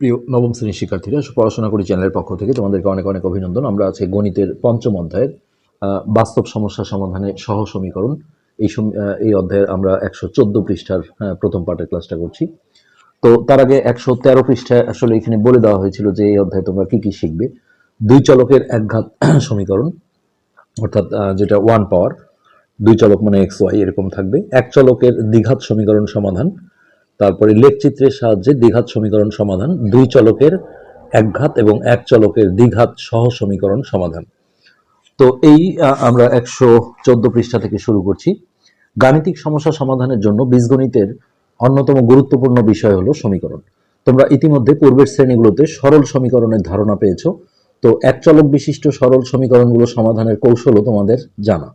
প্রিয় নবম শ্রেণির শিক্ষার্থীরা পড়াশোনা করি চ্যানেলের পক্ষ থেকে তোমাদেরকে অনেক অনেক অভিনন্দন। আমরা আজকে গণিতের পঞ্চম অধ্যায়ের বাস্তব সমস্যা সমাধানে সহ সমীকরণ এই এই অধ্যায়ের আমরা একশো চোদ্দ পৃষ্ঠার প্রথম পার্টের ক্লাসটা করছি। তো তার আগে একশো তেরো পৃষ্ঠায় আসলে এখানে বলে দেওয়া হয়েছিল যে এই অধ্যায়ে তোমরা কি কি শিখবে। দুই চলকের একঘাত সমীকরণ, অর্থাৎ যেটা ওয়ান পাওয়ার দুই চলক মানে এক্স ওয়াই এরকম থাকবে। এক চলকের দ্বিঘাত সমীকরণ সমাধান তারপরে লেখচিত্রের সাহায্যে দ্বিঘাত সমীকরণ সমাধান, দুই চলকের একঘাত এবং এক চলকের দ্বিঘাত সহ সমীকরণ সমাধান। তো এই আমরা একশো চোদ্দ পৃষ্ঠা থেকে শুরু করছি। গাণিতিক সমস্যা সমাধানের জন্য বীজগণিতের অন্যতম গুরুত্বপূর্ণ বিষয় হলো সমীকরণ। তোমরা ইতিমধ্যে পূর্বের শ্রেণীগুলোতে সরল সমীকরণের ধারণা পেয়েছ। তো এক চলক বিশিষ্ট সরল সমীকরণগুলো সমাধানের কৌশলও তোমাদের জানা।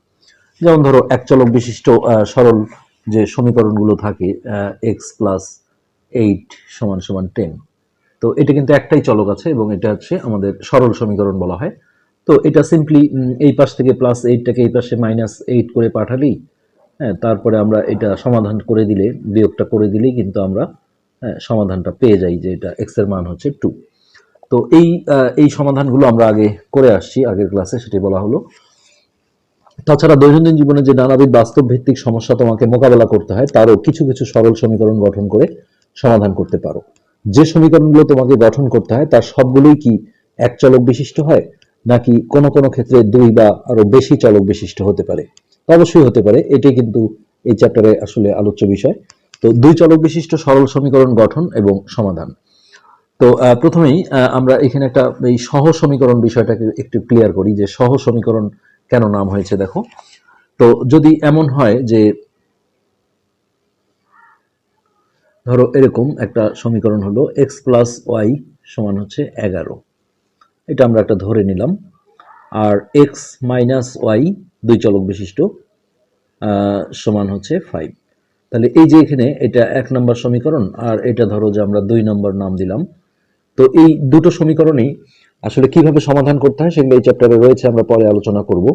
যেমন ধরো, এক চলক বিশিষ্ট সরল যে সমীকরণগুলো থাকে এক্স প্লাস এইট সমান সমান টেন তো এটা কিন্তু একটাই চলক আছে এবং এটা হচ্ছে আমাদের সরল সমীকরণ বলা হয়। তো এটা সিম্পলি এই পাশ থেকে প্লাস এইটটাকে এই পাশে মাইনাস এইট করে পাঠালেই হ্যাঁ তারপরে আমরা এটা সমাধান করে দিলে বিয়োগটা করে দিলেই কিন্তু আমরা হ্যাঁ, সমাধানটা পেয়ে যাই যে এটা এক্সের মান হচ্ছে টু তো এই এই সমাধানগুলো আমরা আগে করে আসছি আগের ক্লাসে সেটি বলা হলো। তাছাড়া দৈনন্দিন জীবনে যে নানাবিধ বাস্তব ভিত্তিক সমস্যা তোমাকে মোকাবেলা করতে হয়, তারও কিছু কিছু সরল সমীকরণ গঠন করে সমাধান করতে পারো। যে সমীকরণগুলো তোমাকে গঠন করতে হয়, তার সবগুলোই কি এক চলক বিশিষ্ট হয়, নাকি কোনো কোনো ক্ষেত্রে দুই বা আরও বেশি চলক বিশিষ্ট হতে পারে? অবশ্যই হতে পারে, এটাই কিন্তু এই চ্যাপ্টারে আসলে আলোচ্য বিষয়। তো দুই চলক বিশিষ্ট সরল সমীকরণ গঠন এবং সমাধান। তো প্রথমেই আমরা এখানে একটা এই সহ সমীকরণ বিষয়টাকে একটু ক্লিয়ার করি, যে সহ সমীকরণ কেন নাম হয়েছে দেখো। তো যদি এমন হয় যে, ধরো এরকম একটা সমীকরণ হলো এক্স প্লাস ওয়াই সমান হচ্ছে এগারো। এটা আমরা একটা ধরে নিলাম। আর এক্স মাইনাস ওয়াই দুই চলক বিশিষ্ট সমান হচ্ছে ফাইভ তাহলে এই যে এখানে এটা এক নম্বর সমীকরণ, আর এটা ধরো যে আমরা দুই নম্বর নাম দিলাম। তো এই দুটো সমীকরণই আসলে কীভাবে সমাধান করতে হয় সেগুলো এই চ্যাপ্টারে রয়েছে আমরা পরে আলোচনা করব।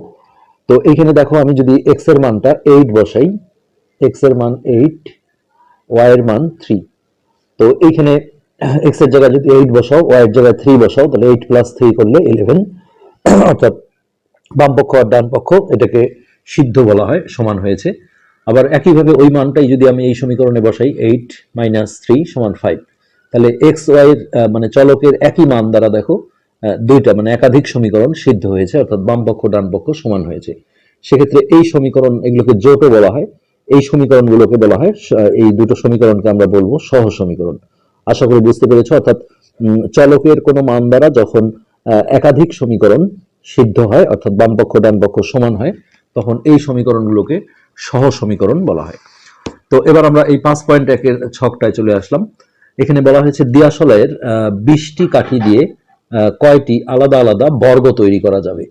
তো এইখানে দেখো আমি যদি এক্সের মানটা এইট বসাই এক্সের মান এইট ওয়াই এর মান থ্রি তো এইখানে এক্সের জায়গায় যদি এইট বসাও ওয়াই এর জায়গায় থ্রি বসাও তাহলে এইট প্লাস থ্রি করলে ইলেভেন অর্থাৎ বাম পক্ষ আর ডান পক্ষ এটাকে সিদ্ধ বলা হয় সমান হয়েছে। আবার একইভাবে ওই মানটাই যদি আমি এই সমীকরণে বসাই এইট মাইনাস থ্রি সমান ফাইভ তাহলে এক্স ওয়াই এর আহ, মানে চলকের একই মান দ্বারা দেখো দুইটা মানে একাধিক সমীকরণ সিদ্ধ হয়েছে, অর্থাৎ বাম পক্ষ, ডান পক্ষ সমান হয়েছে। সেক্ষেত্রে এই সমীকরণ এগুলোকে জোটও বলা হয়। এই সমীকরণগুলোকে বলা হয় এই দুটো সমীকরণকে আমরা বলব সহ সমীকরণ। আশা করি বুঝতে পেরেছ, অর্থাৎ চলকের কোনো মান দ্বারা যখন একাধিক সমীকরণ সিদ্ধ হয়, অর্থাৎ বাম পক্ষ, ডান পক্ষ সমান হয়, তখন এই সমীকরণগুলোকে সহ সমীকরণ বলা হয়। তো এবার আমরা এই পাঁচ পয়েন্ট একের ছকটায় চলে আসলাম। এখানে বলা হয়েছে দিয়াশলাইয়ের বিশটি কাঠি দিয়ে কয়টি আলাদা আলাদা বর্গ তৈরি করা যাবে।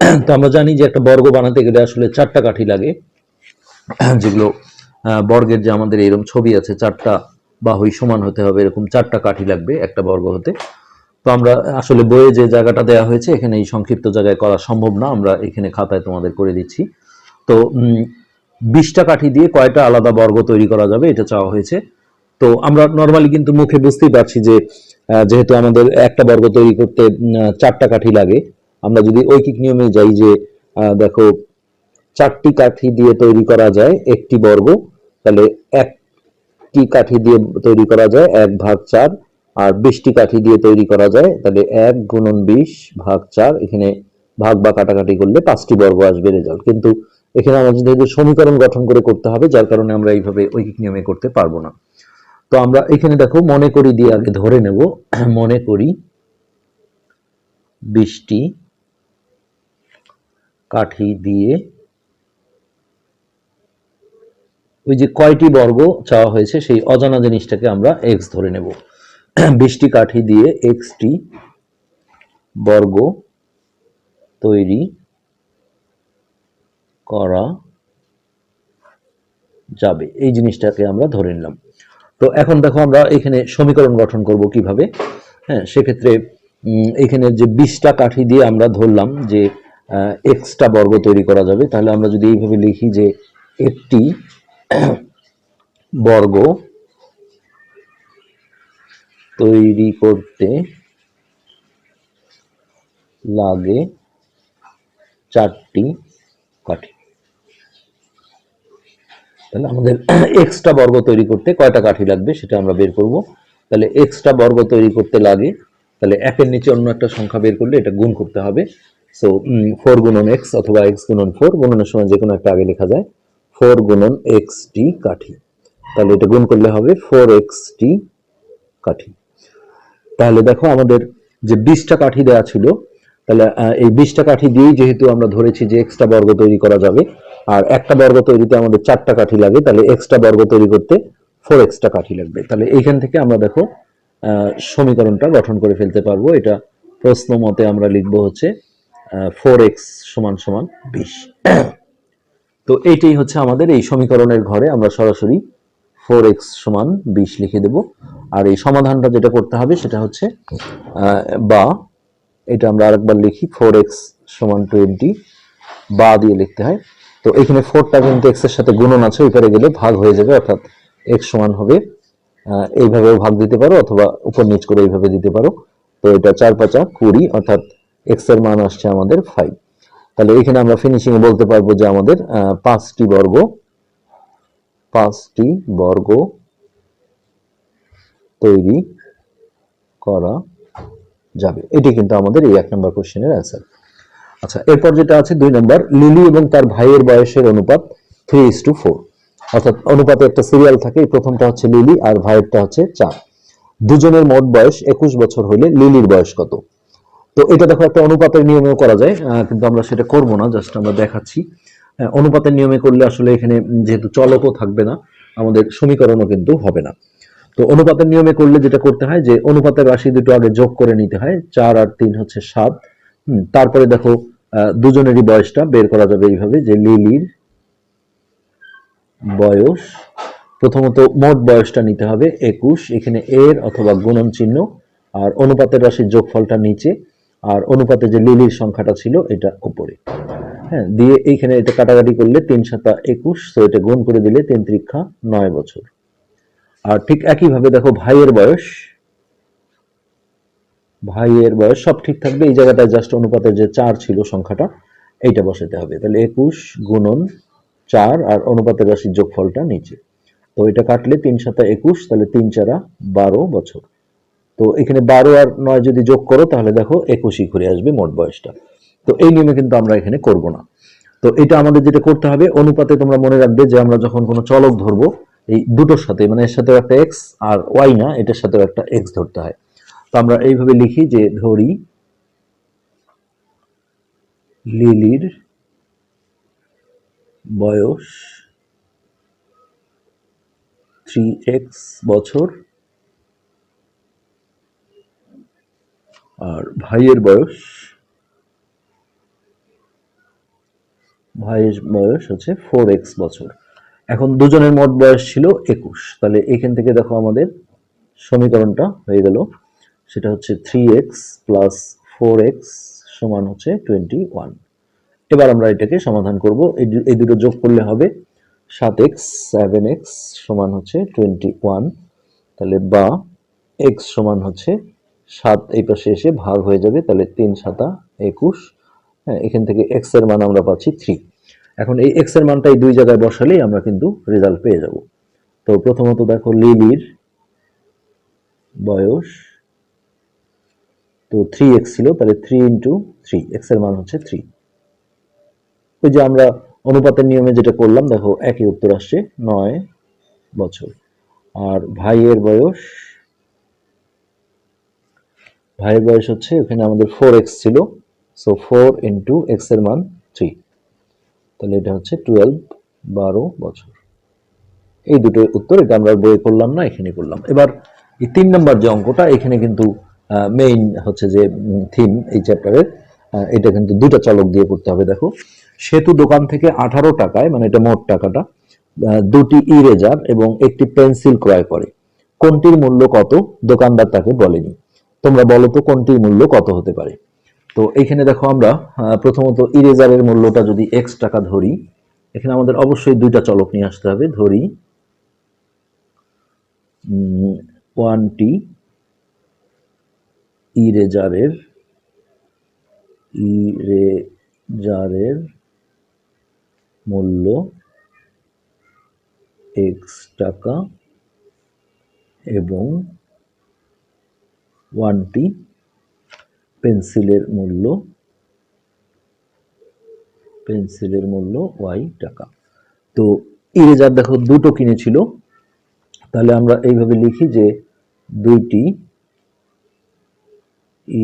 তো আমরা জানি যে একটা বর্গ বানাতে গেলে আসলে চারটা কাঠি লাগে। যেগুলো বর্গের যে আমাদের এরকম ছবি আছে, চারটা বাহুই সমান হতে হবে, এরকম চারটা কাঠি লাগবে একটা বর্গ হতে। তো আমরা আসলে বইয়ে যে জায়গাটা দেওয়া হয়েছে, এখানে এই সংক্ষিপ্ত জায়গায় করা সম্ভব না, আমরা এখানে খাতায় তোমাদের করে দিচ্ছি। তো বিশটা কাঠি দিয়ে কয়টা আলাদা বর্গ তৈরি করা যাবে, এটা চাওয়া হয়েছে। তো আমরা নর্মালি কিন্তু মুখে বুঝতেই পারছি যে যেহেতু আমাদের একটা বর্গ তৈরি করতে চারটা কাঠি লাগে, আমরা যদি ঐকিক নিয়মে যাই যে দেখো, চারটি কাঠি দিয়ে তৈরি করা যায় একটি বর্গ, তাহলে একটি কাঠি দিয়ে তৈরি করা যায় এক ভাগ চার, আর বিশটি কাঠি দিয়ে তৈরি করা যায়, তাহলে এক গুণন বিশ ভাগ চার, এখানে ভাগ বা কাটাকাটি করলে পাঁচটি বর্গ আসবে রেজাল্ট কিন্তু এখানে আমাদের যেহেতু সমীকরণ গঠন করে করতে হবে, যার কারণে আমরা এইভাবে ঐকিক নিয়মে করতে পারব না। তো আমরা এখানে দেখো, মনে করি দিয়ে আগে ধরে নেব। মনে করি বিশটি কাঠি দিয়ে ওই যে কয়টি বর্গ চাওয়া হয়েছে, সেই অজানা জিনিসটাকে আমরা এক্স ধরে নেব। বিশটি কাঠি দিয়ে এক্সটি বর্গ তৈরি করা যাবে। এই জিনিসটাকে আমরা ধরে নিলাম। তো এখন দেখো আমরা এখানে সমীকরণ গঠন করব কীভাবে? হ্যাঁ সেক্ষেত্রে এখানে যে বিশটা কাঠি দিয়ে আমরা ধরলাম যে এক্সটা বর্গ তৈরি করা যাবে, তাহলে আমরা যদি এইভাবে লিখি যে একটি বর্গ তৈরি করতে লাগে চারটি কাঠি। তাহলে আমাদের এক্সট্রা বর্গ তৈরি করতে কয়টা কাঠি লাগবে সেটা আমরা বের করব। তাহলে এক্সট্রা বর্গ তৈরি করতে লাগে, তাহলে একের নিচে অন্য একটা সংখ্যা বের করলে এটা গুণ করতে হবে। সো ফোর গুণন এক্স অথবা এক্স গুণন ফোর গুণনের সময় যে কোনো একটা আগে লেখা যায়। ফোর গুণন এক্স টি কাঠি। তাহলে এটা গুণ করলে হবে ফোর এক্স টি কাঠি। তাহলে দেখো আমাদের যে বিশটা কাঠি দেওয়া ছিল, তাহলে এই বিশটা কাঠি দিয়েই যেহেতু আমরা ধরেছি যে এক্সট্রা বর্গ তৈরি করা যাবে আর একটা বর্গ তৈরিতে আমাদের চারটা কাঠি লাগে, তাহলে এক্সট্রা বর্গ তৈরি করতে ফোর এক্সট্রা কাঠি লাগবে। তাহলে এইখান থেকে আমরা দেখো সমীকরণটা গঠন করে ফেলতে পারব। এটা প্রশ্ন মতে আমরা লিখব হচ্ছে ফোর এক্স সমান সমান বিশ। তো এইটাই হচ্ছে আমাদের এই সমীকরণের ঘরে আমরা সরাসরি ফোর এক্স সমান বিশ লিখে দেব। আর এই সমাধানটা যেটা করতে হবে সেটা হচ্ছে বা এটা আমরা আরেকবার লিখি ফোর এক্স সমান টোয়েন্টি বা দিয়ে লিখতে হয়। তো এখানে ফোরটা কিন্তু এক্সের সাথে গুণন আছে ওইপারে গেলে ভাগ হয়ে যাবে, অর্থাৎ এক্স সমান হবে এইভাবেও ভাগ দিতে পারো অথবা উপর নিচ করে এইভাবে দিতে পারো। তো এটা চার পাঁচা কুড়ি, অর্থাৎ এক্সের মান আসছে আমাদের ফাইভ তাহলে এখানে আমরা ফিনিশিং এ বলতে পারব যে আমাদের পাঁচটি বর্গ পাঁচটি বর্গ তৈরি করা যাবে। এটি কিন্তু আমাদের এই এক নম্বর কোশ্চেনের অ্যান্সার আচ্ছা এরপর যেটা আছে দুই নম্বর, লিলি এবং তার ভাইয়ের বয়সের অনুপাত থ্রি ইস টু ফোর অর্থাৎ অনুপাতে একটা সিরিয়াল থাকে প্রথমটা হচ্ছে লিলি আর ভাইয়েরটা হচ্ছে চার দুজনের মোট বয়স একুশ বছর হলে লিলির বয়স কত? তো এটা দেখো, একটা অনুপাতের নিয়মেও করা যায় কিন্তু আমরা সেটা করব না, জাস্ট আমরা দেখাচ্ছি। অনুপাতের নিয়মে করলে আসলে এখানে যেহেতু চলকও থাকবে না, আমাদের সমীকরণও কিন্তু হবে না। তো অনুপাতের নিয়মে করলে যেটা করতে হয় যে, অনুপাতের রাশি দুটো আগে যোগ করে নিতে হয়, চার আর তিন হচ্ছে সাত। তারপরে দেখো দুজনেরই বয়সটা, বের করা যাবে এইভাবে, যে লিলির বয়স, প্রথমত মোট বয়সটা নিতে হবে একুশ, এখানে এর অথবা গুণন চিহ্ন, আর অনুপাতের রাশির যোগফলটা নিচে, আর অনুপাতে যে লিলির সংখ্যাটা ছিল, এটা উপরে। হ্যাঁ দিয়ে এইখানে এটা কাটাকাটি করলে তিন সাতা একুশ, তো এটা গুণ করে দিলে তিন ত্রিক্ষা নয় বছর। আর ঠিক একইভাবে দেখো, ভাইয়ের বয়স ভাইয়ের বয়স সব ঠিক থাকবে। এই জায়গাটায় জাস্ট অনুপাতের যে চার ছিল সংখ্যাটা, এইটা বসাতে হবে। তাহলে একুশ গুণন চার আর অনুপাতের রাশির যোগফলটা নিচে। তো এটা কাটলে তিন সাতা একুশ, তাহলে তিন চারা বারো বছর। তো এখানে বারো আর নয় যদি যোগ করো, তাহলে দেখো একুশই ঘুরে আসবে মোট বয়সটা। তো এই নিয়মে কিন্তু আমরা এখানে করব না। তো এটা আমাদের যেটা করতে হবে, অনুপাতে তোমরা মনে রাখবে যে আমরা যখন কোনো চলক ধরবো, এই দুটোর সাথে মানে এর সাথেও একটা এক্স আর ওয়াই না, এটার সাথেও একটা এক্স ধরতে হয়। তো আমরা এইভাবে লিখি যে ধরি লিলির বয়স থ্রি এক্স বছর আর ভাইয়ের বয়স ভাইয়ের বয়স হচ্ছে ফোর এক্স বছর। এখন দুজনের মোট বয়স ছিল একুশ। তাহলে এখান থেকে দেখো আমাদের সমীকরণটা হয়ে গেল। সেটা হচ্ছে three X plus four X সমান হচ্ছে টোয়েন্টি ওয়ান এবার আমরা এটাকে সমাধান করব। এই দুটো যোগ করলে হবে সাত এক্স সেভেন এক্স সমান হচ্ছে টোয়েন্টি ওয়ান তাহলে বা এক্স সমান হচ্ছে সাত, এই পাশে এসে ভাগ হয়ে যাবে, তাহলে তিন সাতা একুশ। হ্যাঁ এখান থেকে এক্সের মান আমরা পাচ্ছি থ্রি এখন এই এক্সের মানটা এই দুই জায়গায় বসালেই আমরা কিন্তু রেজাল্ট পেয়ে যাব। তো প্রথমত দেখো লিলির বয়স তো থ্রি এক্স ছিল, তাহলে থ্রি ইন্টু থ্রি এক্সের মান হচ্ছে থ্রি ওই যে আমরা অনুপাতের নিয়মে যেটা করলাম, দেখো একই উত্তর আসছে নয় বছর। আর ভাইয়ের বয়স ভাইয়ের বয়স হচ্ছে ওখানে আমাদের ফোর এক্স ছিল সো ফোর ইন্টু এক্সের মান থ্রি তাহলে এটা হচ্ছে টুয়েলভ বারো বছর। এই দুটো উত্তর, এটা আমরা বইয়ে করলাম না, এখানে করলাম। এবার এই তিন নম্বর যে অঙ্কটা, এখানে কিন্তু মেইন হচ্ছে যে থিম এই চ্যাপ্টারের এটা কিন্তু দুটো চলক দিয়ে করতে হবে, দেখো। সেতু দোকান থেকে আঠারো টাকায় মানে এটা মোট টাকাটা দুটি ইরেজার এবং একটি পেন্সিল ক্রয় করে। কোনটির মূল্য কত? দোকানদার তাকে বলেনি। তোমরা বলো তো কোনটির মূল্য কত হতে পারে? তো এখানে দেখো আমরা প্রথমত ইরেজারের মূল্যটা যদি এক্স টাকা ধরি, এখানে আমাদের অবশ্যই দুইটা চলক নিয়ে আসতে হবে। ধরি ওয়ান টি ইরেজারের ইরেজারের মূল্য এক্স টাকা এবং ওয়ানটি পেন্সিলের মূল্য পেন্সিলের মূল্য ওয়াই টাকা। তো ইরেজার দেখো দুটো কিনেছিল। তাহলে আমরা এইভাবে লিখি যে দুইটি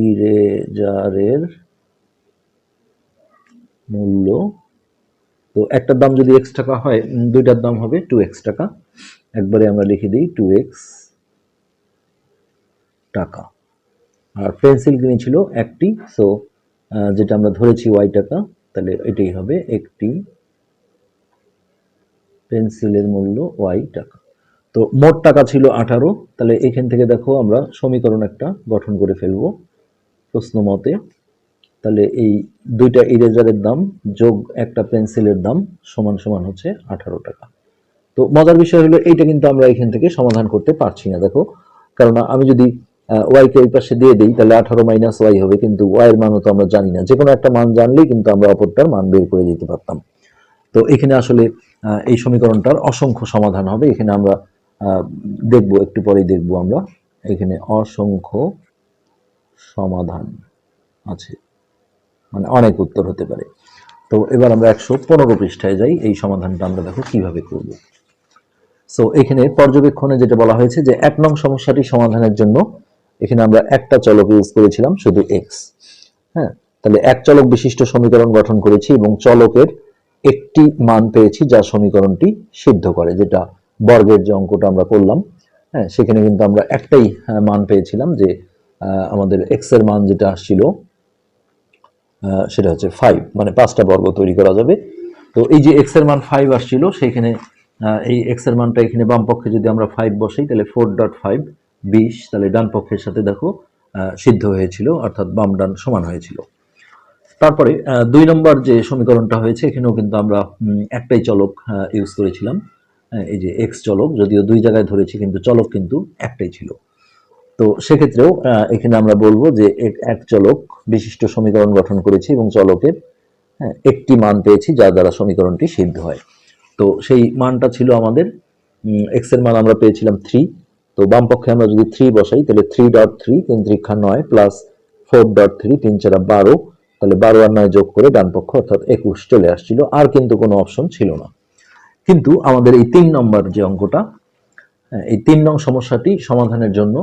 ইরেজারের মূল্য। তো একটার দাম যদি এক্স টাকা হয় দুইটার দাম হবে টু এক্স টাকা। একবারে আমরা লিখে দিই টু এক্স টাকা। আর পেন্সিল কিনেছিল একটি সো যেটা আমরা ধরেছি ওয়াই টাকা, তাহলে এটাই হবে একটি পেন্সিলের মূল্য ওয়াই টাকা। তো মোট টাকা ছিল আঠারো, তাহলে এখান থেকে দেখো আমরা সমীকরণ একটা গঠন করে ফেলব। প্রশ্ন মতে তাহলে এই দুইটা ইরেজারের দাম যোগ একটা পেন্সিলের দাম সমান সমান হচ্ছে আঠারো টাকা। তো মজার বিষয় হলো এইটা কিন্তু আমরা এখান থেকে সমাধান করতে পারছি না, দেখো। কারণ আমি যদি ওয়াই কে এই পাশে দিয়ে দিই, তাহলে আঠারো মাইনাস ওয়াই হবে, কিন্তু ওয়াই এর মানও তো আমরা জানি না। যে কোনো একটা মান জানলেই কিন্তু আমরা অপরটার মান বের করে দিতে পারতাম। তো এখানে আসলে এই সমীকরণটার অসংখ্য সমাধান হবে। এখানে আমরা দেখব, একটু পরেই দেখব আমরা। এখানে অসংখ্য সমাধান আছে। মানে অনেক উত্তর হতে পারে। তো এবার আমরা একশো পনেরো পৃষ্ঠায় যাই। এই সমাধানটা আমরা দেখো কীভাবে করব। সো এখানে পর্যবেক্ষণে যেটা বলা হয়েছে যে এক নং সমস্যাটি সমাধানের জন্য এখানে আমরা একটা চলক ইউজ করেছিলাম, শুধু এক্স হ্যাঁ? তাহলে এক চলক বিশিষ্ট সমীকরণ গঠন করেছি এবং চলকের একটি মান পেয়েছি যা সমীকরণটি সিদ্ধ করে, যেটা বর্গের যে অঙ্কটা আমরা করলাম। হ্যাঁ সেখানে কিন্তু আমরা একটাই মান পেয়েছিলাম যে আমাদের এক্সের মান যেটা আসছিল সেটা হচ্ছে ফাইভ মানে পাঁচটা বর্গ তৈরি করা যাবে। তো এই যে এক্সের মান ফাইভ আসছিল, সেইখানে এই এক্সের মানটা এখানে বাম পক্ষে যদি আমরা ফাইভ বসাই, তাহলে ফোর ডট ফাইভ বিশ, তাহলে ডান পক্ষের সাথে দেখো সিদ্ধ হয়েছিল, অর্থাৎ বাম ডান সমান হয়েছিল। তারপরে দুই নম্বর যে সমীকরণটা হয়েছে, এখানেও কিন্তু আমরা একটাই চলক ইউজ করেছিলাম। এই যে এক্স চলক, যদিও দুই জায়গায় ধরেছি, কিন্তু চলক কিন্তু একটাই ছিল। তো সেক্ষেত্রেও এখানে আমরা বলব যে এক- চলক বিশিষ্ট সমীকরণ গঠন করেছি এবং চলকের হ্যাঁ, একটি মান পেয়েছি যার দ্বারা সমীকরণটি সিদ্ধ হয়। তো সেই মানটা ছিল আমাদের এক্সের মান আমরা পেয়েছিলাম থ্রি তো বাম পক্ষে আমরা যদি থ্রি বসাই তাহলে থ্রি ডট থ্রি তিন ত্রিক্ষা নয় প্লাস ফোর ডট থ্রি তিন চারা বারো। তাহলে বারো আর নয় যোগ করে ডান পক্ষ অর্থাৎ একুশ চলে আসছিল আর কিন্তু কোনো অপশন ছিল না। কিন্তু আমাদের এই তিন নম্বর যে অঙ্কটা হ্যাঁ, এই তিন নং সমস্যাটি সমাধানের জন্য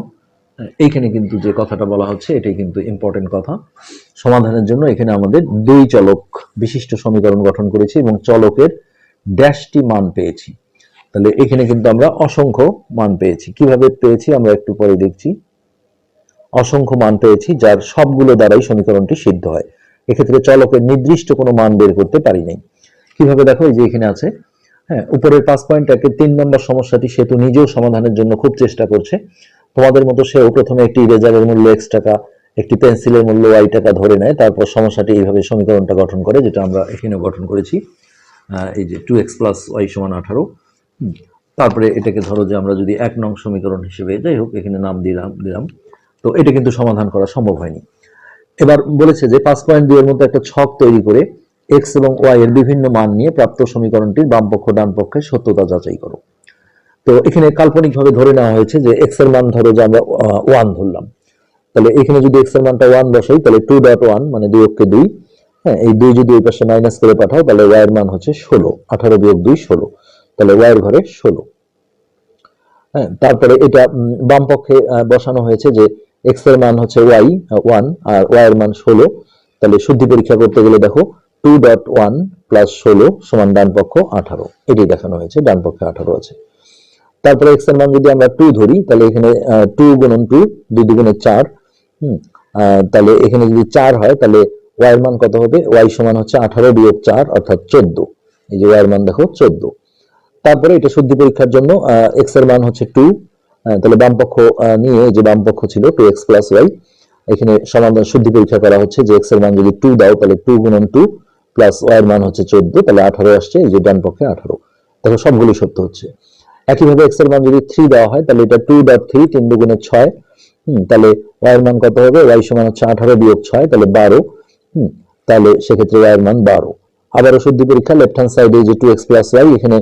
এইখানে কিন্তু যে কথাটা বলা হচ্ছে, এটাই কিন্তু ইম্পর্টেন্ট কথা। সমাধানের জন্য এখানে আমাদের দুই চলক বিশিষ্ট সমীকরণ গঠন করেছি এবং চলকের ড্যাশটি মান পেয়েছি। তাহলে এখানে কিন্তু আমরা অসংখ্য মান পেয়েছি। কীভাবে পেয়েছি আমরা একটু পরে দেখছি। অসংখ্য মান পেয়েছি, যার সবগুলো দ্বারাই সমীকরণটি সিদ্ধ হয়। এক্ষেত্রে চলকের নির্দিষ্ট কোনো মান বের করতে পারি নাই। কীভাবে দেখো, এই যে এখানে আছে হ্যাঁ উপরের পাঁচ পয়েন্ট একের তিন নম্বর সমস্যাটি সেতু নিজেও সমাধানের জন্য খুব চেষ্টা করছে। তোমাদের মতো সেও প্রথমে একটি ইরেজারের মূল্য এক্স টাকা, একটি পেন্সিলের মূল্য ওয়াই টাকা ধরে নেয়, তারপর সমস্যাটি এইভাবে সমীকরণটা গঠন করে, যেটা আমরা এখানে গঠন করেছি। এই যে টু এক্স প্লাস ওয়াই সমান আঠারো। তারপরে এটাকে ধরো যে আমরা যদি এক নং সমীকরণ হিসেবে, যাই হোক, এখানে নাম দিলাম দিলাম। তো এটা কিন্তু সমাধান করা সম্ভব হয়নি। এবার বলেছে যে পাঁচ পয়েন্ট দুই এর মধ্যে একটা ছক তৈরি করে এক্স এবং ওয়াই এর বিভিন্ন মান নিয়ে প্রাপ্ত সমীকরণটির বাম পক্ষ ডান পক্ষের সত্যতা যাচাই করো। তো এখানে কাল্পনিকভাবে ধরে নেওয়া হয়েছে যে এক্সের মান ধরো যে আমরা ওয়ান ধরলাম। তাহলে এখানে যদি এক্সের মানটা ওয়ান বসাই, তাহলে টু ডট ওয়ান মানে দুই অক্ষে দুই। হ্যাঁ এই দুই যদি ওই পাশে মাইনাস করে পাঠাও, তাহলে ওয়াই এর মান হচ্ছে ষোলো। আঠারো বিয়োগ দুই, ষোলো। তাহলে ওয়াই এর ঘরে ষোলো। হ্যাঁ তারপরে এটা বাম পক্ষে বসানো হয়েছে যে এক্সের মান হচ্ছে ওয়াই ওয়ান আর ওয়াই এর মান ষোলো। তাহলে শুদ্ধি পরীক্ষা করতে গেলে দেখো টু ডট ওয়ান প্লাস ষোলো সমান ডান পক্ষ আঠারো। এটাই দেখানো হয়েছে, ডান পক্ষে আঠারো আছে। তারপরে এক্সের মান যদি আমরা টু ধরি, তাহলে এখানে টু গুণন টু দুই দুগুণে চার, হুম তাহলে এখানে যদি চার হয়, তাহলে ওয়াই এর মান কত হবে? ওয়াই সমান হচ্ছে আঠারো বিয়োগ চার, অর্থাৎ চোদ্দ। এই যে ওয়াই এর মান দেখো, চোদ্দ। তারপরে এটা শুদ্ধি পরীক্ষার জন্য এক্সের মান হচ্ছে টু তাহলে বাম পক্ষ নিয়ে যে বাম পক্ষ ছিল টু এক্স প্লাস ওয়াই এখানে সমাধান, শুদ্ধি পরীক্ষা করা হচ্ছে যে এক্সের মান যদি টু দাও, তাহলে টু গুণন টু প্লাস ওয়াই এর মান হচ্ছে চোদ্দ, তাহলে আঠারো আসছে, এই যে ডান পক্ষে আঠারো। দেখো সবগুলি সত্য হচ্ছে। একইভাবে এক্সের মান যদি থ্রি দেওয়া হয়, তাহলে এটা টু ডট থ্রি তিন দুগুণে ছয়। হুম, তাহলে ওয়াই এর মান কত হবে? ওয়াই সমান হচ্ছে আঠারো বিয়োগ ছয়, তাহলে বারো। হুম, তাহলে সেক্ষেত্রে ওয়াই এর মান বারো। আবারও শুদ্ধ পরীক্ষা লেফট হ্যান্ড সাইডে যে টু এক্স প্লাস ওয়াই এখানে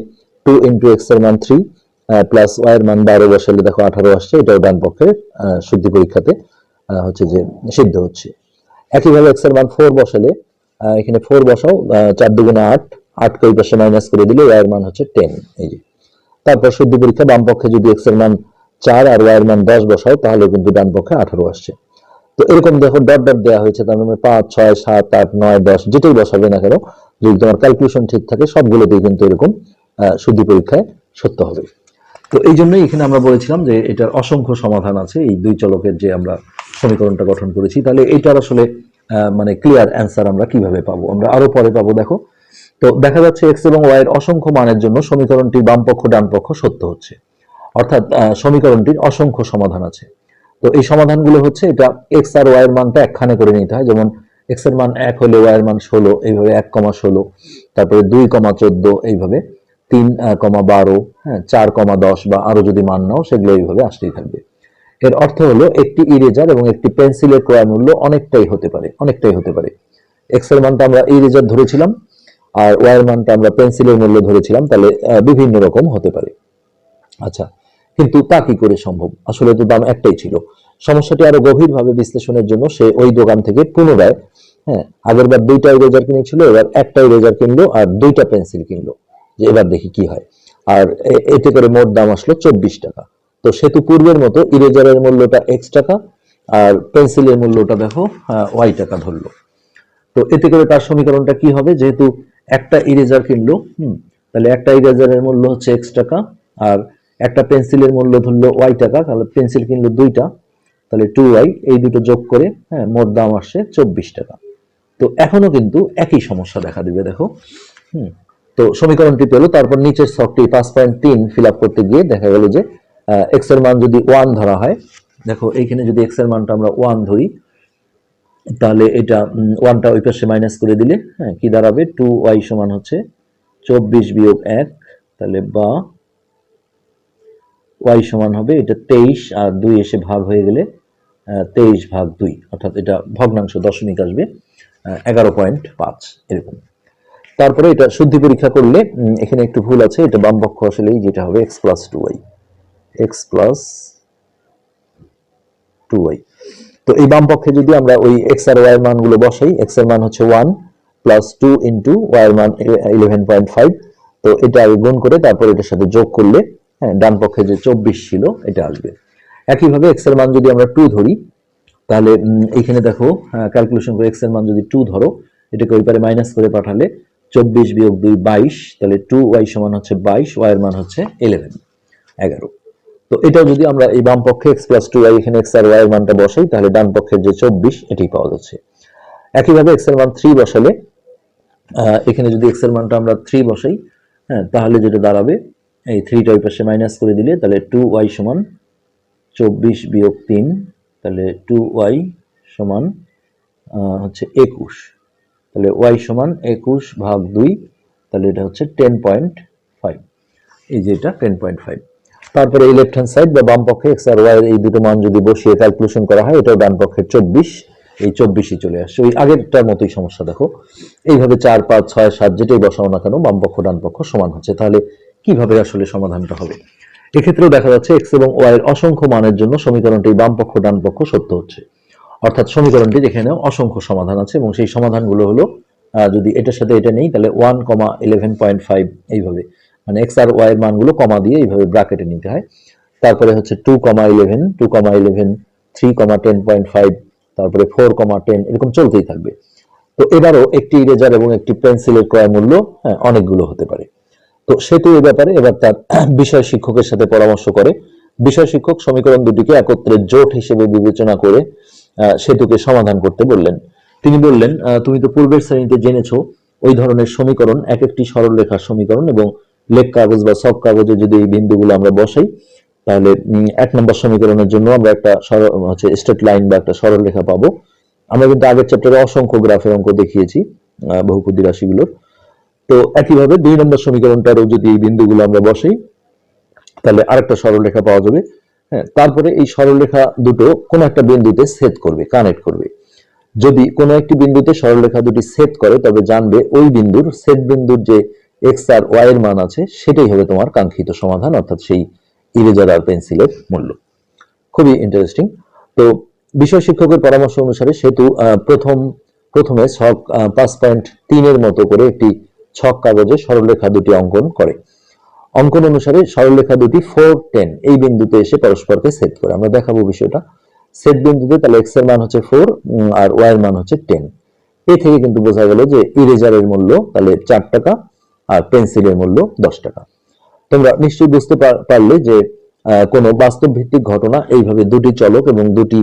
টু ইন্টু এর মান থ্রি প্লাস এর মান বারো বসালে দেখো আঠারো আসছে, এটাও ডান পক্ষে শুদ্ধি পরীক্ষাতে হচ্ছে যে সিদ্ধ হচ্ছে। একইভাবে এক্সের মান ফোর বসালে এখানে ফোর বসাও চার দুগুণে আট, আটকে ওই পাশে মাইনাস করে দিলে ওয়াই এর মান হচ্ছে টেন এই যে। তারপর শুদ্ধ পরীক্ষা বাম পক্ষে যদি এক্সের মান চার আর ওয়াই এর মান দশ বসাও তাহলে কিন্তু ডান পক্ষে আঠারো আসছে। তো এরকম দেখো ডট ডট দেওয়া হয়েছে, তার মানে পাঁচ, ছয়, সাত, আট, নয়, দশ, যেটাই বসাবে না কেন, যদি তোমার ক্যালকুলেশন ঠিক থাকে, সবগুলোতেই কিন্তু এরকম শুদ্ধি পরীক্ষায় সত্য হবে। তো এই জন্যই এখানে আমরা বলেছিলাম যে এটার অসংখ্য সমাধান আছে, এই দুই চলকের যে আমরা সমীকরণটা গঠন করেছি, তাহলে এটার আসলে মানে ক্লিয়ার অ্যান্সার আমরা কীভাবে পাবো? আমরা আরও পরে পাবো, দেখো। তো দেখা যাচ্ছে এক্স এবং ওয়াই এর অসংখ্য মানের জন্য সমীকরণটির বাম পক্ষ, ডান পক্ষ সত্য হচ্ছে। অর্থাৎ সমীকরণটির অসংখ্য সমাধান আছে। তো এই সমাধানগুলো হচ্ছে, এটা এক্স আর ওয়াই এর মানটা একখানে করে নিতে হয়। যেমন এক্সের মান এক হলে ওয়াই এর মান ষোলো, এইভাবে এক কমা ষোলো, তারপরে দুই কমা চোদ্দ, এইভাবে তিন কমা বারো হ্যাঁ চার কমা দশ বা আরও যদি মান নাও, সেগুলো এইভাবে আসতেই থাকবে। এর অর্থ হলো একটি ইরেজার এবং একটি পেন্সিলের ক্রয় মূল্য অনেকটাই হতে পারে, অনেকটাই হতে পারে। এক্সের মানটা আমরা ইরেজার ধরেছিলাম আর ওয়ার মানটা আমরা পেন্সিলের মূল্য ধরেছিলাম, তাহলে বিভিন্ন রকম হতে পারে। আচ্ছা কিন্তু তা কি করে সম্ভব? আসলে তো দাম একটাই ছিল। সমস্যাটি আরও গভীরভাবে বিশ্লেষণের জন্য সে ওই দোকান থেকে পুনরায় হ্যাঁ আগের বার দুইটা ইরেজার কিনেছিল, এবার একটা ইরেজার কিনলো আর দুইটা পেন্সিল কিনলো, যে এবার দেখি কি হয়। আর এতে করে মোট দাম আসলো চব্বিশ টাকা। তো সেতু পূর্বের মতো ইরেজারের মূল্যটা এক্স টাকা, আর পেন্সিলের মূল্যটা দেখো ওয়াই টাকা ধরলো। তো এতে করে তার সমীকরণটা কি হবে? যেহেতু একটা ইরেজার কিনলো, হুম, তাহলে একটা ইরেজারের মূল্য হচ্ছে এক্স টাকা আর একটা পেন্সিলের মূল্য ধরলো ওয়াই টাকা, তাহলে পেন্সিল কিনলো দুইটা, তাহলে টু ওয়াই এই দুটো যোগ করে হ্যাঁ মোট দাম আসছে চব্বিশ টাকা। তো এখনও কিন্তু একই সমস্যা দেখা দিবে, দেখো, হুম, তো সমীকরণটি পেল তারপর নিচের ছকটি পাঁচ পয়েন্ট তিন ফিল আপ করতে গিয়ে দেখা গেল যে এক্সের মান যদি ওয়ান ধরা হয়, দেখো, এইখানে যদি এক্সের মানটা আমরা ওয়ান ধরি তাহলে এটা ওয়ানটা ওই পাশে মাইনাস করে দিলে হ্যাঁ কি দাঁড়াবে? টু ওয়াই সমান হচ্ছে চব্বিশ বিয়োগ এক, তাহলে বা ওয়াই সমান হবে, এটা তেইশ, আর দুই এসে ভাগ হয়ে গেলে তেইশ ভাগ দুই, অর্থাৎ এটা ভগ্নাংশ দশমিক আসবে এগারো পয়েন্ট পাঁচ, এরকম। তারপরে এটা শুদ্ধি পরীক্ষা করলে এখানে একটু ভুল আছে, এটা বাম পক্ষ আসলেই যেটা হবে X plus two Y X plus two Y তো এই বাম পক্ষে যদি আমরা ওই এক্স আর ওয়াই মানগুলো বসাই এক্সের মান হচ্ছে one plus two into Y মান ইলেভেন পয়েন্ট ফাইভ তো এটা আগে গুণ করে তারপর এটার সাথে যোগ করলে হ্যাঁ ডান পক্ষে যে চব্বিশ ছিল, এটা আসবে। একইভাবে এক্সের মান যদি আমরা টু ধরি, তাহলে এইখানে দেখো ক্যালকুলেশন করে এক্সের মান যদি টু ধরো, এটাকে ওই পারে মাইনাস করে পাঠালে চব্বিশ বিয়োগ দুই বাইশ, তাহলে টু ওয়াই সমান হচ্ছে বাইশ ওয়াই এর মান হচ্ছে ইলেভেন এগারো। তো এটা যদি আমরা এই বাম পক্ষে এক্স প্লাস টু ওয়াই এখানে এক্স আর ওয়াই এর মানটা বসাই, তাহলে ডান পক্ষের যে চব্বিশ এটি পাওয়া যাচ্ছে। একইভাবে এক্সের মান থ্রি বসালে এখানে যদি এক্সের মানটা আমরা থ্রি বসাই হ্যাঁ তাহলে যেটা দাঁড়াবে, এই থ্রিটা ওই পাশে মাইনাস করে দিলে, তাহলে টু ওয়াই সমান চব্বিশ বিয়োগ তিন, তাহলে টু ওয়াই সমান হচ্ছে একুশ। তাহলে ওয়াই সমান একুশ ভাগ দুই, তাহলে এটা হচ্ছে টেন পয়েন্ট ফাইভ এই যে এটা টেন পয়েন্ট ফাইভ তারপরে এই লেফট হ্যান্ড সাইড বা বাম পক্ষে এক্স আর ওয়াই এই দুটো মান যদি বসিয়ে ক্যালকুলেশন করা হয়, এটাও ডান পক্ষের চব্বিশ, এই চব্বিশই চলে আসছে। ওই আগেরটার মতোই সমস্যা, দেখো। এইভাবে চার, পাঁচ, ছয়, সাত, যেটাই বসাও না কেন, বাম পক্ষ, ডান পক্ষ সমান হচ্ছে। তাহলে কীভাবে আসলে সমাধানটা হবে? এক্ষেত্রেও দেখা যাচ্ছে এক্স এবং ওয়াই এর অসংখ্য মানের জন্য সমীকরণটি বাম পক্ষ, ডান পক্ষ সত্য হচ্ছে। অর্থাৎ সমীকরণটির এখানেও অসংখ্য সমাধান আছে এবং সেই সমাধানগুলো হলো যদি এটার সাথে এটা নেই, তাহলে one comma eleven point five এইভাবে। মানে এক্স আর ওয়াই এর মানগুলো কমা দিয়ে এইভাবে ব্র্যাকেটে নিতে হয়। তারপরে হচ্ছে two comma eleven two comma eleven three comma ten point five তারপরে ফোর কমা টেন এরকম চলতেই থাকবে। তো এবারও একটি ইরেজার এবং একটি পেন্সিলের ক্রয় মূল্য হ্যাঁ অনেকগুলো হতে পারে। তো সেতু এ ব্যাপারে এবার তার বিষয় শিক্ষকের সাথে পরামর্শ করে। বিষয় শিক্ষক সমীকরণ দুটিকে একত্রে জোট হিসেবে বিবেচনা করে সেতুকে সমাধান করতে বললেন। তিনি বললেন তুমি তো পূর্বের শ্রেণীতে জেনেছো, ওই ধরনের সমীকরণ এক একটি সরলরেখার সমীকরণ এবং লেখ কাগজ বা সব কাগজে যদি এই বিন্দুগুলো আমরা বসাই, তাহলে এক নম্বর সমীকরণের জন্য আমরা একটা হচ্ছে স্ট্রেট লাইন বা একটা সরল রেখা পাবো। আমরা কিন্তু আগের চ্যাপ্টারে অসংখ্য গ্রাফের অঙ্ক দেখিয়েছি বহুপদী রাশিগুলোর। তো একইভাবে দুই নম্বর সমীকরণটারও যদি এই বিন্দুগুলো আমরা বসাই, তাহলে আরেকটা সরলরেখা পাওয়া যাবে। হ্যাঁ তারপরে এই সরলরেখা দুটো কোনো একটা বিন্দুতে ছেদ করবে কানেক্ট করবে। যদি কোনো একটি বিন্দুতে সরলরেখা দুটি ছেদ করে, তবে জানবে ওই বিন্দুর ছেদ বিন্দুর যে এক্স আর ওয়াই এর মান আছে, সেটাই হবে তোমার কাঙ্ক্ষিত সমাধান, অর্থাৎ সেই ইরেজার আর পেন্সিলের মূল্য। খুবই ইন্টারেস্টিং তো বিষয় শিক্ষকের পরামর্শ অনুসারে সেতু প্রথম, প্রথমে ছক পাঁচ পয়েন্ট তিনের মতো করে একটি ছক কাগজে সরলরেখা দুটি অঙ্কন করে। অঙ্কন অনুসারে সরলরেখা দুটি ফোর টেন এই বিন্দুতে এসে পরস্পরকে ছেদ করে। আমরা দেখাবো বিষয়টা। ছেদ বিন্দুতে তাহলে এক্সের মান হচ্ছে ফোর আর ওয়াই এর মান হচ্ছে টেন এ থেকে কিন্তু বোঝা গেল যে ইরেজারের মূল্য তাহলে চার টাকা আর পেন্সিলের মূল্য দশ টাকা। তোমরা নিশ্চয়ই বুঝতে পারলে যে কোনো বাস্তব ভিত্তিক ঘটনা এইভাবে দুটি চলক এবং দুটি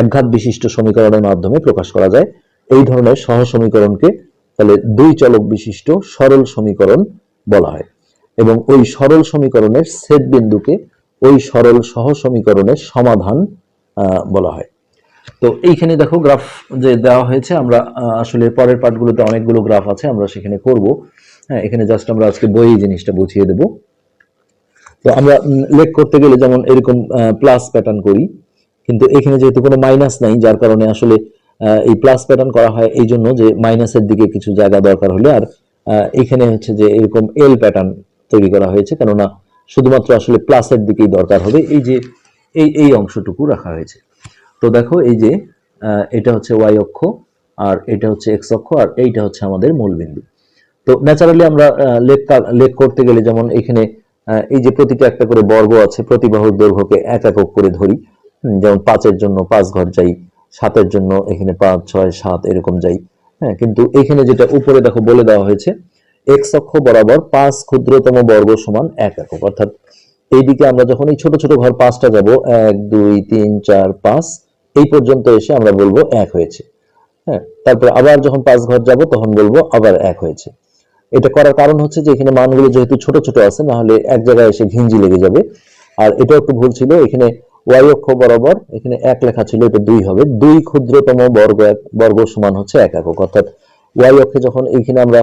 একঘাত বিশিষ্ট সমীকরণের মাধ্যমে প্রকাশ করা যায়। এই ধরনের সহ সমীকরণকে তাহলে দুই চলক বিশিষ্ট সরল সমীকরণ বলা হয় এবং ওই সরল সমীকরণের সেট বিন্দুকে ওই সরল সহ সমীকরণের সমাধান বলা হয়। তো এইখানে দেখো গ্রাফ যে দেওয়া হয়েছে, আমরা আসলে পরের পার্টগুলোতে অনেকগুলো গ্রাফ আছে, আমরা সেখানে করব। হ্যাঁ এখানে জাস্ট আমরা আজকে বই জিনিসটা বুঝিয়ে দেব। তো আমরা লেখ করতে গেলে যেমন এরকম প্লাস প্যাটার্ন করি, কিন্তু এখানে যেহেতু কোনো মাইনাস নাই, যার কারণে আসলে এই প্লাস প্যাটার্ন করা হয় এই জন্য যে মাইনাসের দিকে কিছু জায়গা দরকার হলে, আর এখানে হচ্ছে যে এরকম এল প্যাটার্ন তৈরি করা হয়েছে, কেননা শুধুমাত্র আসলে প্লাসের দিকেই দরকার হবে, এই যে, এই এই অংশটুকু রাখা হয়েছে। তো দেখো এই যে এটা হচ্ছে ওয়াই অক্ষ, আর এটা হচ্ছে এক্স অক্ষ, আর এইটা হচ্ছে আমাদের মূলবিন্দু। তো ন্যাচারালি আমরা লেখ লেখ করতে গেলে যেমন এখানে এই যে প্রতিটা একটা করে বর্গ আছে, প্রতিবাহুর দৈর্ঘ্যকে এক একক করে ধরি যেমন পাঁচের জন্য পাঁচ ঘর যাই, সাতের জন্য এখানে পাঁচ, ছয়, সাত এরকম যাই হ্যাঁ কিন্তু এখানে যেটা উপরে দেখো বলে দেওয়া হয়েছে এক্স অক্ষ বরাবর পাঁচ ক্ষুদ্রতম বর্গ সমান এক একক, অর্থাৎ এইদিকে আমরা যখন এই ছোট ছোট ঘর পাঁচটা যাব, এক, দুই, তিন, চার, পাঁচ, এই পর্যন্ত এসে আমরা বলব এক হয়েছে হ্যাঁ তারপরে আবার যখন পাঁচ ঘর যাব তখন বলব আবার এক হয়েছে। এটা করার কারণ হচ্ছে যে এখানে মানগুলো যেহেতু ছোট ছোট আছে না হলে এক জায়গায় এসে ঘিঞ্জি লেগে যাবে। আর এটাও একটু ভুল ছিল, এখানে ওয়াই অক্ষ বরাবর এখানে এক লেখা ছিল, এটা দুই হবে। দুই ক্ষুদ্রতম বর্গ এক বর্গ সমান হচ্ছে এক একক। অর্থাৎ ওয়াই অক্ষে যখন এখানে আমরা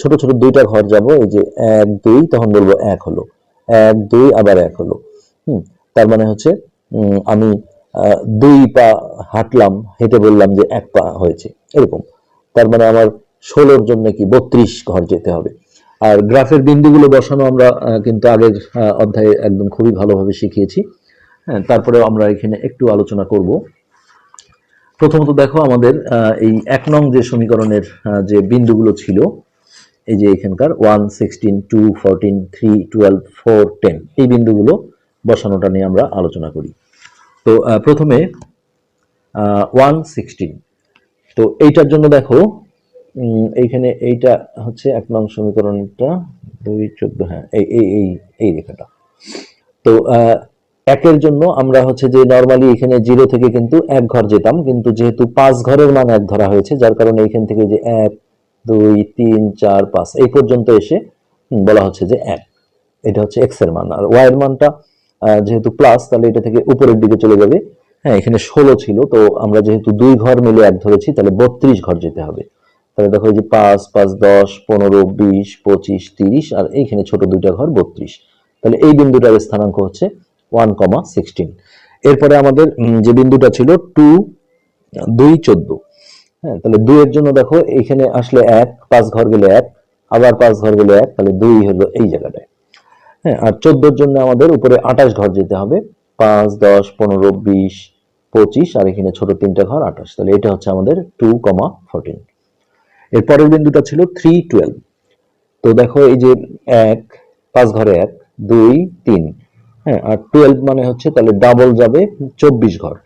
ছোট ছোট দুইটা ঘর যাব, এই যে এক, দুই, তখন বলব এক হলো। এক, দুই, আবার এক হলো। হুম, তার মানে হচ্ছে আমি দুই পা হাঁটলাম, হেঁটে বললাম যে এক পা হয়েছে, এরকম। তার মানে আমার ষোলোর জন্য কি বত্রিশ ঘর যেতে হবে। আর গ্রাফের বিন্দুগুলো বসানো আমরা কিন্তু আগের অধ্যায়ে একদম খুবই ভালোভাবে শিখিয়েছি। হ্যাঁ তারপরেও আমরা এখানে একটু আলোচনা করব। প্রথমত দেখো আমাদের এই এক নং যে সমীকরণের যে বিন্দুগুলো ছিল, এই যে এখানকার one, sixteen, two, fourteen, three, twelve, four, ten, এই বিন্দুগুলো বসানোটা নিয়ে আমরা আলোচনা করি। তো প্রথমে ওয়ান, সিক্সটিন, তো এইটার জন্য দেখো এইখানে এইটা হচ্ছে এক নং সমীকরণটা, দুই চোদ্দ হ্যাঁ এই এই এই এই রেখাটা। তো একের জন্য আমরা হচ্ছে যে নর্মালি এখানে জিরো থেকে কিন্তু এক ঘর যেতাম, কিন্তু যেহেতু পাঁচ ঘরের মান এক ধরা হয়েছে, যার কারণে এখান থেকে যে এক, দুই, তিন, চার, পাঁচ, এই পর্যন্ত এসে বলা হচ্ছে যে এক। এটা হচ্ছে এক্সের মান। আর ওয়াই এর মানটা যেহেতু প্লাস তাহলে এটা থেকে উপরের দিকে চলে যাবে। হ্যাঁ এখানে ষোলো ছিল, তো আমরা যেহেতু দুই ঘর মিলে এক ধরেছি, তাহলে বত্রিশ ঘর যেতে হবে। তাহলে দেখো এই যে পাঁচ পাঁচ, দশ, পনেরো, বিশ, পঁচিশ, তিরিশ, আর এইখানে ছোট দুইটা ঘর, বত্রিশ। তাহলে এই বিন্দুটার স্থানাঙ্ক হচ্ছে ওয়ান কমা সিক্সটিন। এরপরে আমাদের যে বিন্দুটা ছিল টু, দুই, চোদ্দ। হ্যাঁ তাহলে দুইয়ের জন্য দেখো এখানে আসলে এক, পাঁচ ঘর গেলে এক, আবার পাঁচ ঘর গেলে এক, তাহলে দুই হলো এই জায়গাটায়। হ্যাঁ আর চোদ্দোর জন্য আমাদের উপরে আঠাশ ঘর যেতে হবে। পাঁচ, দশ, পনেরো, বিশ, পঁচিশ, আর এখানে ছোট তিনটা ঘর, আঠাশ। তাহলে এটা হচ্ছে আমাদের টু কমা ফোরটিন। এর পরের বিন্দুটা ছিল থ্রি টুয়েলভ তো দেখো এই যে এক, পাঁচ ঘরে এক, দুই, তিন। হ্যাঁ আর টুয়েলভ মানে হচ্ছে তাহলে ডাবল যাবে চব্বিশ ঘর।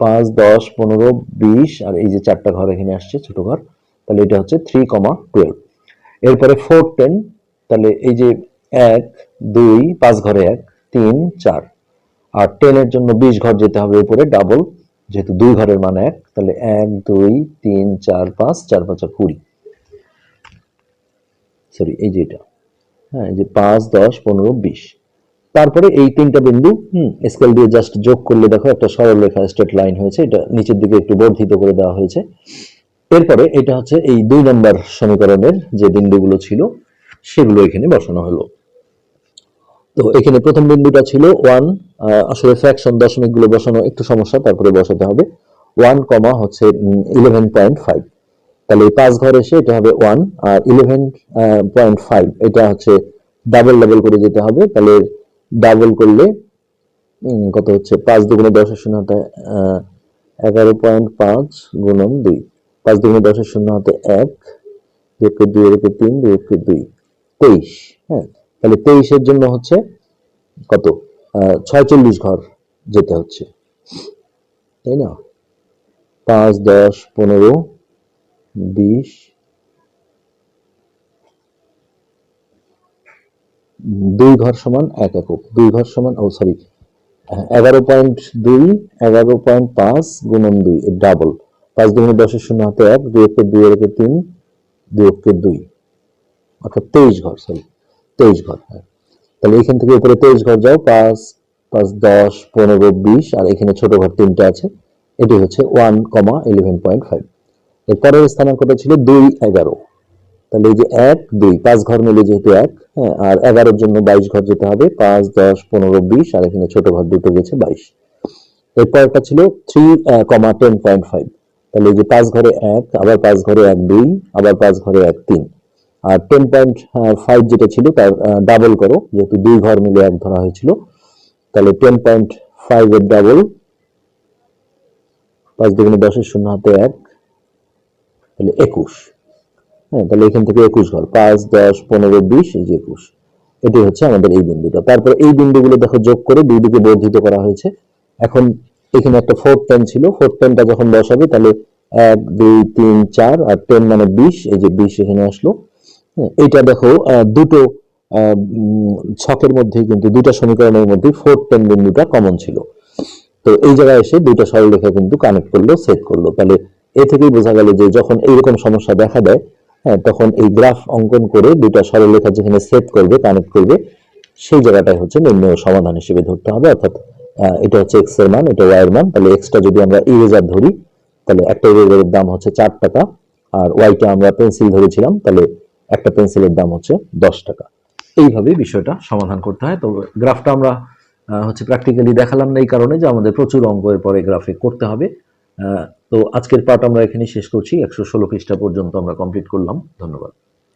পাঁচ, দশ, পনেরো, বিশ, আর এই যে চারটা ঘর এখানে আসছে, ছোট ঘর, তাহলে এটা হচ্ছে থ্রি কমা টুয়েলভ এরপরে ফোর টেন তাহলে এই যে এক, দুই, পাঁচ ঘরে এক, তিন, চার। আর টেনের জন্য বিশ ঘর যেতে হবে উপরে ডাবল যেহেতু দুই ঘরের মান এক, তাহলে এক, দুই, তিন, চার, পাঁচ, চার, পাঁচা কুড়ি। সরি এই যে এটা। হ্যাঁ যে পাঁচ, দশ, পনেরো, বিশ। তারপরে এই তিনটা বিন্দু স্কেল দিয়ে জাস্ট যোগ করলে দেখো একটা সরল রেখা স্ট্রেট লাইন হয়েছে। এটা নিচের দিকে একটু বর্ধিত করে দেওয়া হয়েছে। এরপরে এটা হচ্ছে এই দুই নম্বর সমীকরণের যে বিন্দুগুলো ছিল, সেগুলো এখানে বসানো হলো। তো এখানে প্রথম বিন্দুটা ছিল ওয়ান আসলে ফ্র্যাকশন দশমিকগুলো বসানো একটু সমস্যা, তারপরে বসাতে হবে। ওয়ান কমা হচ্ছে ইলেভেন পয়েন্ট ফাইভ তাহলে এই পাঁচ ঘর এসে এটা হবে ওয়ান আর ইলেভেন পয়েন্ট ফাইভ এটা হচ্ছে ডাবল ডাবল করে যেতে হবে। তাহলে ডাবল করলে কত হচ্ছে? পাঁচ দুগুণে দশের শূন্য হাতে এগারো পয়েন্ট পাঁচ গুণন দুই। পাঁচ দুগুণে দশের শূন্য হাতে এক, দুই দুই একে তিন, দুই একে দুই, তেইশ হ্যাঁ? তাহলে তেইশের জন্য হচ্ছে কত? ছয়চল্লিশ ঘর যেতে হচ্ছে। তাই না? পাঁচ, দশ, পনেরো বিশ, দুই ঘর সমান এক একক, দুই ঘর সমান, ও সরি এগারো পয়েন্ট দুই, এগারো পয়েন্ট পাঁচ গুণন দুই ডাবল পাঁচ দুগুণে দশের শূন্য হাতে এক, দুই একে দুই একে তিন, দুই একে দুই, অর্থাৎ তেইশ ঘর সরি তেইশ ঘর হ্যাঁ। তাহলে এখান থেকে উপরে তেইশ ঘর যাও, পাঁচ পাঁচ দশ, পনেরো, বিশ, আর এখানে ছোট ঘর তিনটা আছে, এটি হচ্ছে one comma eleven point five এর পরের স্থানাঙ্কটা ছিল দুই এগারো। তাহলে এই যে এক, দুই, পাঁচ ঘর মিলে যেহেতু এক হ্যাঁ আর এগারোর জন্য বাইশ ঘর যেতে হবে, পাঁচ, দশ, পনেরো, বিশ, আর এখানে ছোট ঘর দুটো গেছে বাইশ। এরপরটা ছিল three comma ten point five তাহলে এই যে পাঁচ ঘরে এক, আবার পাঁচ ঘরে এক দুই, আবার পাঁচ ঘরে এক তিন। আর টেন পয়েন্ট ফাইভ যেটা ছিল তার ডাবল করো, যেহেতু দুই ঘর মিলে এক ধরা হয়েছিল। তাহলে টেন পয়েন্ট ফাইভ এর ডাবল পাঁচ দুগুণে দশের শূন্য হাতে এক তাহলে একুশ। হ্যাঁ তাহলে এখান থেকে একুশ ঘর পাঁচ দশ পনেরো বিশ এই যে একুশ। এটি হচ্ছে আমাদের এই বিন্দুটা। তারপর এই বিন্দুগুলো দেখো যোগ করে দুই দিকে বর্ধিত করা হয়েছে। এখন এখানে একটা ফোর্থ টেন ছিল। ফোর্থ টেনটা যখন বসাবে তাহলে এক দুই তিন চার আর টেন মানে বিশ এই যে বিশ এখানে আসলো। হ্যাঁ, এইটা দেখো দুটো ছকের মধ্যে কিন্তু দুইটা সমীকরণের মধ্যে ফোর্থ টেন বিন্দুটা কমন ছিল। তো এই জায়গায় এসে দুইটা সরলরেখা কিন্তু কানেক্ট করল সেট করল। তাহলে এ থেকেই বোঝা গেল যে যখন এইরকম সমস্যা দেখা দেয় হ্যাঁ তখন এই গ্রাফ অঙ্কন করে দুইটা সরলরেখা যেখানে সেট করবে কানেক্ট করবে, সেই জায়গাটাই হচ্ছে নির্ণয় সমাধান হিসেবে ধরতে হবে। অর্থাৎ এটা হচ্ছে এক্সের মান, এটা ওয়াই এর মান। তাহলে এক্সটা যদি আমরা ইরেজার ধরি, তাহলে একটা ইরেজারের দাম হচ্ছে চার টাকা আর ওয়াইটা আমরা পেন্সিল ধরেছিলাম, তাহলে একটা পেন্সিলের দাম হচ্ছে দশ টাকা। এইভাবে বিষয়টা সমাধান করতে হয়। তো গ্রাফটা আমরা হচ্ছে প্র্যাকটিক্যালি দেখালাম না এই কারণে যে আমাদের প্রচুর অঙ্ক এর পরে গ্রাফে করতে হবে। তো আজকের পাঠ আমরা এখানে শেষ করছি। একশো ষোলো খ্রিস্টা পর্যন্ত আমরা কমপ্লিট করলাম। ধন্যবাদ।